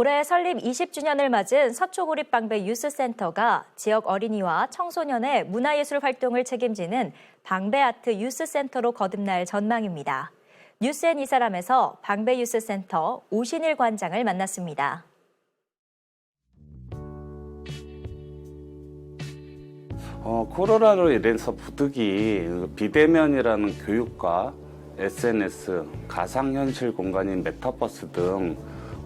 올해 설립 20주년을 맞은 서초구립방배 유스센터가 지역 어린이와 청소년의 문화예술 활동을 책임지는 방배아트 유스센터로 거듭날 전망입니다. 뉴스앤 이사람에서 방배 유스센터 오신일 관장을 만났습니다. 어, 코로나로 인해서 부득이 비대면이라는 교육과 SNS, 가상현실 공간인 메타버스 등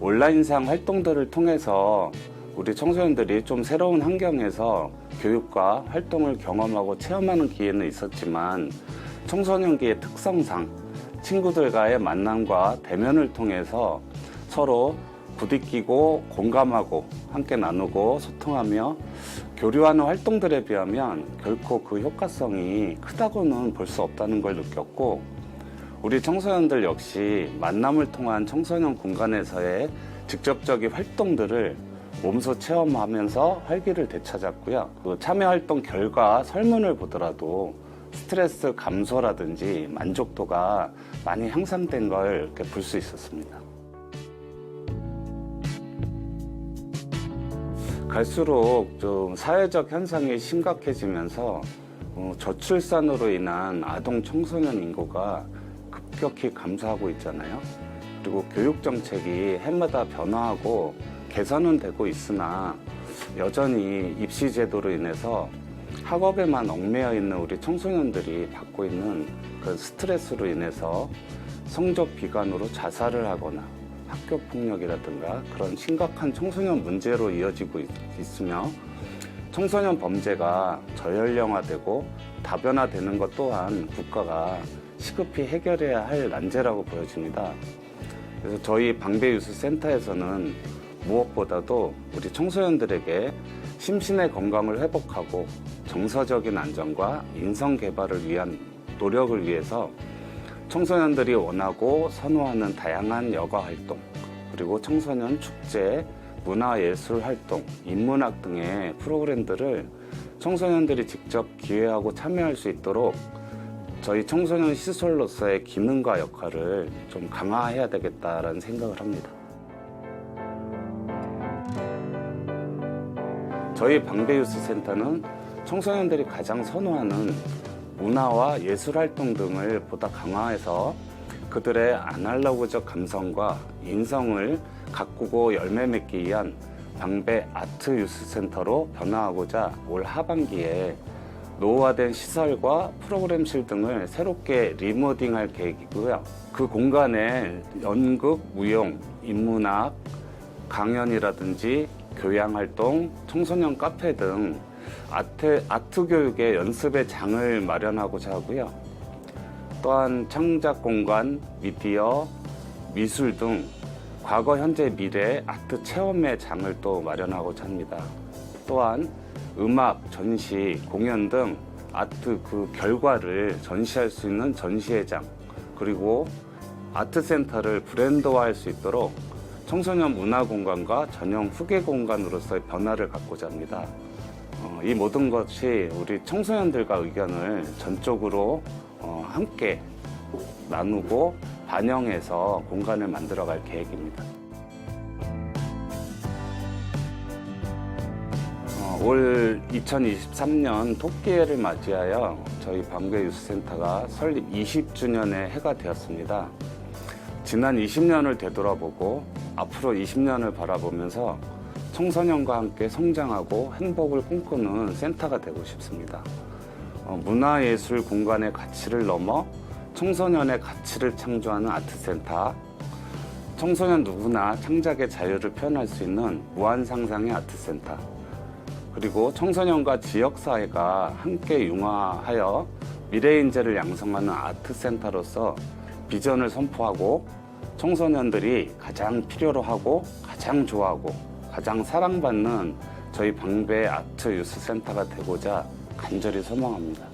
온라인상 활동들을 통해서 우리 청소년들이 좀 새로운 환경에서 교육과 활동을 경험하고 체험하는 기회는 있었지만 청소년기의 특성상 친구들과의 만남과 대면을 통해서 서로 부딪히고 공감하고 함께 나누고 소통하며 교류하는 활동들에 비하면 결코 그 효과성이 크다고는 볼 수 없다는 걸 느꼈고 우리 청소년들 역시 만남을 통한 청소년 공간에서의 직접적인 활동들을 몸소 체험하면서 활기를 되찾았고요. 그 참여 활동 결과 설문을 보더라도 스트레스 감소라든지 만족도가 많이 향상된 걸볼수 있었습니다. 갈수록 좀 사회적 현상이 심각해지면서 어, 저출산으로 인한 아동 청소년 인구가 급격히 감소하고 있잖아요. 그리고 교육 정책이 해마다 변화하고 개선은 되고 있으나 여전히 입시 제도로 인해서 학업에만 얽매여 있는 우리 청소년들이 받고 있는 그 스트레스로 인해서 성적 비관으로 자살을 하거나 학교 폭력이라든가 그런 심각한 청소년 문제로 이어지고 있, 있으며 청소년 범죄가 저연령화되고 다변화되는 것 또한 국가가 시급히 해결해야 할 난제라고 보여집니다. 그래서 저희 방배유수센터에서는 무엇보다도 우리 청소년들에게 심신의 건강을 회복하고 정서적인 안정과 인성 개발을 위한 노력을 위해서 청소년들이 원하고 선호하는 다양한 여가 활동, 그리고 청소년 축제, 문화예술 활동, 인문학 등의 프로그램들을 청소년들이 직접 기획하고 참여할 수 있도록 저희 청소년 시설로서의 기능과 역할을 좀 강화해야 되겠다라는 생각을 합니다. 저희 방배유스 센터는 청소년들이 가장 선호하는 문화와 예술 활동 등을 보다 강화해서 그들의 아날로그적 감성과 인성을 가꾸고 열매 맺기 위한 방배 아트 유스 센터로 변화하고자 올 하반기에 노후화된 시설과 프로그램실 등을 새롭게 리모딩할 계획이고요. 그 공간에 연극, 무용, 인문학, 강연이라든지 교양 활동, 청소년 카페 등 아트, 아트 교육의 연습의 장을 마련하고자 하고요. 또한 창작 공간, 미디어, 미술 등 과거, 현재, 미래 아트 체험의 장을 또 마련하고자 합니다. 또한 음악, 전시, 공연 등 아트 그 결과를 전시할 수 있는 전시회장 그리고 아트 센터를 브랜드화할 수 있도록 청소년 문화 공간과 전용 후계 공간으로서의 변화를 갖고자 합니다. 어, 이 모든 것이 우리 청소년들과 의견을 전적으로 어, 함께 나누고 반영해서 공간을 만들어 갈 계획입니다. 어, 올 2023년 토끼해를 맞이하여 저희 방배 유스센터가 설립 20주년의 해가 되었습니다. 지난 20년을 되돌아보고 앞으로 20년을 바라보면서 청소년과 함께 성장하고 행복을 꿈꾸는 센터가 되고 싶습니다. 어, 문화예술 공간의 가치를 넘어 청소년의 가치를 창조하는 아트센터, 청소년 누구나 창작의 자유를 표현할 수 있는 무한 상상의 아트센터, 그리고 청소년과 지역사회가 함께 융화하여 미래 인재를 양성하는 아트센터로서 비전을 선포하고 청소년들이 가장 필요로 하고 가장 좋아하고 가장 사랑받는 저희 방배 아트 유스 센터가 되고자 간절히 소망합니다.